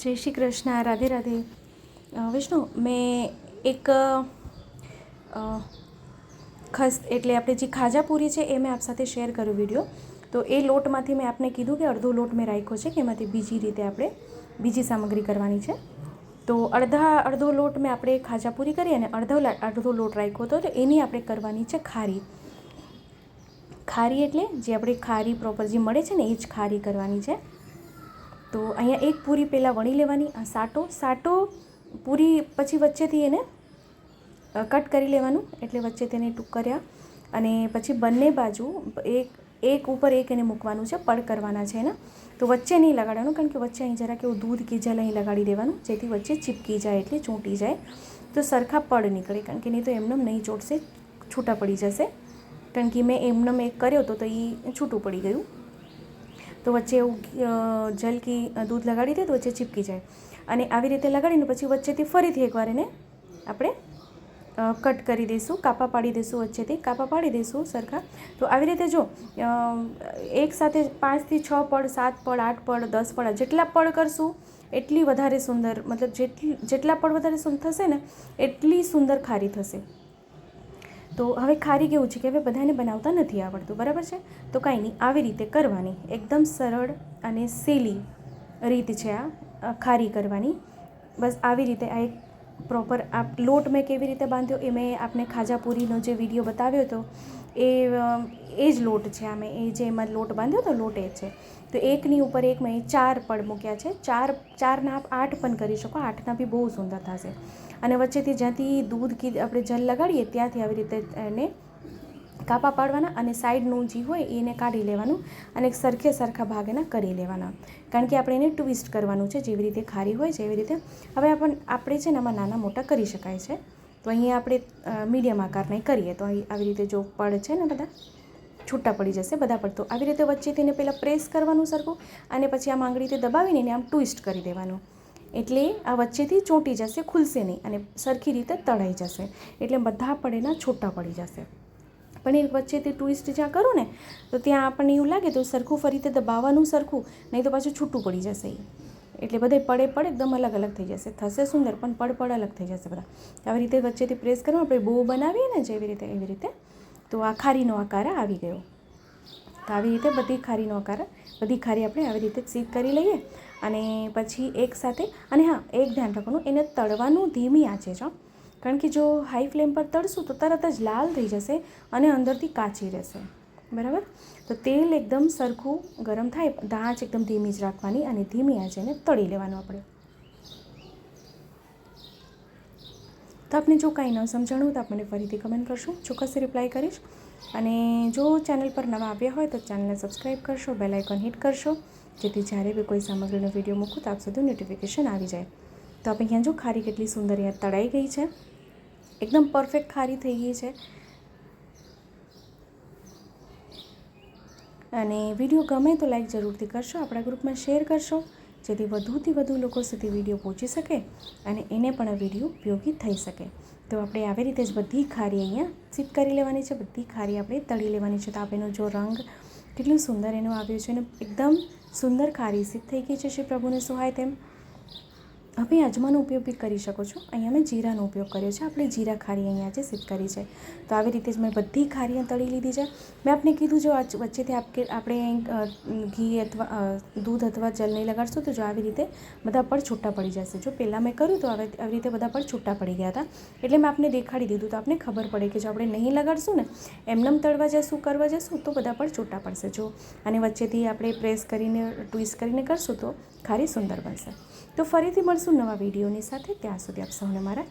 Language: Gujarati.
જય શ્રી કૃષ્ણ, રાધે રાધે. વિષ્ણુ, મેં એક ખસ, એટલે આપણે જે ખાજાપુરી છે એ મેં આપ સાથે શેર કર્યો વીડિયો. તો એ લોટમાંથી મેં આપને કીધું કે અડધો લોટ મેં રાખ્યો છે, કે એમાંથી બીજી રીતે આપણે બીજી સામગ્રી કરવાની છે. તો અડધા, અડધો લોટ મેં આપણે ખાજાપુરી કરી અને અડધો અડધો લોટ રાખ્યો હતો, તો એની આપણે કરવાની છે ખારી. ખારી એટલે જે આપણે ખારી પ્રોપર જે મળે છે ને એ જ ખારી કરવાની છે. તો અહીંયા એક પૂરી પહેલાં વણી લેવાની, આ સાટો. સાટો પૂરી પછી વચ્ચેથી એને કટ કરી લેવાનું, એટલે વચ્ચે તેને ટૂંક કર્યા. અને પછી બંને બાજુ એક એક ઉપર એક એને મૂકવાનું છે, પડ કરવાના છે એના. તો વચ્ચે નહીં લગાડવાનું, કારણ કે વચ્ચે અહીં જરા કેવું દૂધ કે અહીં લગાડી દેવાનું, જેથી વચ્ચે ચીપકી જાય એટલે ચૂંટી જાય. તો સરખા પડ નીકળે, કારણ કે નહીં તો એમનેમ નહીં ચોટશે, છૂટા પડી જશે. કારણ કે મેં એમનેમ એક કર્યો હતો તો એ છૂટું પડી ગયું. તો વચ્ચે એવું જલકી દૂધ લગાડી દે તો વચ્ચે ચીપકી જાય. અને આવી રીતે લગાડીને પછી વચ્ચેથી ફરીથી એકવાર એને આપણે કટ કરી દઈશું, કાપા પાડી દઈશું વચ્ચેથી, કાપા પાડી દઈશું સરખા. તો આવી રીતે જો એક સાથે પાંચથી છ પડ સાત પડ આઠ પડ દસ પડ જેટલા પડ કરશું, એટલી વધારે સુંદર, મતલબ જેટલી જેટલા પડ વધારે સુંદર થશે ને, એટલી સુંદર ખારી થશે. તો હવે ખારી કેવું છે કે હવે બધાને બનાવતા નથી આવડતું, બરાબર છે? તો કાંઈ નહીં, આવી રીતે કરવાની. એકદમ સરળ અને સેલી રીત છે આ ખારી કરવાની. બસ આવી રીતે આ એક પ્રોપર આપ લોટ મેં કેવી રીતે બાંધ્યો એ મેં આપને ખાજાપુરીનો જે વીડિયો બતાવ્યો હતો, એ એ જ લોટ છે આ મેં, એ જે એમાં લોટ બાંધ્યો હતો, લોટ એ છે. તો એકની ઉપર એક મેં ચાર પડ મૂક્યા છે, ચાર, ચારના આપ આઠ પણ કરી શકો, આઠના બી બહુ સુંદર થશે. અને વચ્ચેથી જ્યાંથી દૂધ કી આપણે જલ લગાડીએ ત્યાંથી આવી રીતે એને કાપા પાડવાના અને સાઈડનું જે હોય એને કાઢી લેવાનું અને સરખે સરખા ભાગ એના કરી લેવાના. કારણ કે આપણે એને ટ્વિસ્ટ કરવાનું છે, જેવી રીતે ખારી હોય છે એવી રીતે. હવે આપણ, આપણે છે ને આમાં નાના મોટા કરી શકાય છે. તો અહીંયા આપણે મીડિયમ આકારના કરીએ. તો આવી રીતે જો પડ છે ને બધા, છૂટા પડી જશે બધા તો આવી રીતે વચ્ચેથી એને પહેલાં પ્રેસ કરવાનું સરખું અને પછી આમ આંગળીથી દબાવીને એને આમ ટ્વિસ્ટ કરી દેવાનું. એટલે આ વચ્ચેથી ચોંટી જશે, ખુલશે નહીં અને સરખી રીતે તળાઈ જશે. એટલે બધા પડેના છૂટા પડી જશે. પણ એ તે ટ્વિસ્ટ જ્યાં કરો ને, તો ત્યાં આપણને એવું લાગે તો સરખું ફરી રીતે દબાવવાનું સરખું, નહીં તો પાછું છૂટું પડી જશે એ એટલે બધે પડે પડે એકદમ અલગ અલગ થઈ જશે. થશે સુંદર, પણ પડ પડ અલગ થઈ જશે બધા. આવી રીતે વચ્ચેથી પ્રેસ કરવું, આપણે બહુ બનાવીએ ને જેવી રીતે, એવી રીતે, તો આ ખારીનો આકાર આવી ગયો. તો આવી રીતે બધી ખારીનો આકાર, બધી ખારી આપણે આવી રીતે સીધ કરી લઈએ અને પછી એક સાથે, અને હા, એક ધ્યાન રાખવાનું, એને તળવાનું ધીમી આંચે છો. કારણ કે જો હાઈ ફ્લેમ પર તળશું તો તરત જ લાલ થઈ જશે અને અંદરથી કાચી રહેશે. બરાબર? તો તેલ એકદમ સરખું ગરમ થાય, દાંચ એકદમ ધીમી જ રાખવાની અને ધીમી આંચે એને તળી લેવાનું આપણે. તો આપને જો કાંઈ ન સમજાણું તો આપ મને ફરીથી કમેન્ટ કરશો. ચોક્કસ રિપ્લાય કરીશ. અને જો ચેનલ પર નવા આવ્યા હોય તો ચેનલને સબસ્ક્રાઈબ કરશો બેલ આઇકોન હિટ કરશો, જેથી જ્યારે બી કોઈ સામગ્રીનો વીડિયો મૂકું તો આપ સુધી નોટિફિકેશન આવી જાય. તો આપણે અહીંયા જો ખારી કેટલી સુંદર અહીંયા તળાઈ ગઈ છે. એકદમ પરફેક્ટ ખારી થઈ ગઈ છે. અને વીડિયો ગમે તો લાઈક જરૂરથી કરશો, આપણા ગ્રુપમાં શેર કરશો, જેથી વધુથી વધુ લોકો સુધી વીડિયો પહોંચી શકે અને એને પણ વીડિયો ઉપયોગી થઈ શકે. તો આપણે આવી રીતે જ બધી ખારી અહીંયા સીધ કરી લેવાની છે, બધી ખારી આપણે તળી લેવાની છે. તો આપણેનો જો રંગ કેટલું સુંદર એનો આવ્યો છે અને એકદમ સુંદર ખારી સીપ થઈ ગઈ છે શ્રી પ્રભુને સુહાય તેમ. હવે અજમાનો ઉપયોગ બી કરી શકો છો. અહીંયા મેં જીરાનો ઉપયોગ કર્યો છે. આપણે જીરા ખારી અહીંયા આજે સિદ્ધ કરી છે. તો આવી રીતે જ મેં બધી ખારીઓ તળી લીધી છે. મેં આપને કીધું જો વચ્ચેથી આપ આપણે ઘી અથવા દૂધ અથવા જલ નહીં લગાડશો તો જો આવી રીતે બધા પડ છૂટા પડી જશે. જો પહેલાં મેં કર્યું તો આવી આવી રીતે બધા પડ છૂટા પડી ગયા હતા. એટલે મેં આપને દેખાડી દીધું તો આપને ખબર પડે કે જો આપણે નહીં લગાડશું ને, એમનેમ તળવા જશું, કરવા જશું તો બધા પડ છૂટા પડશે. જો અને વચ્ચેથી આપણે પ્રેસ કરીને ટ્વિસ્ટ કરીને કરશું તો ખારી સુંદર બનશે. તો ફરીથી મળશું નવા વિડીયોની સાથે. ત્યાં સુધી આપ સૌને મારા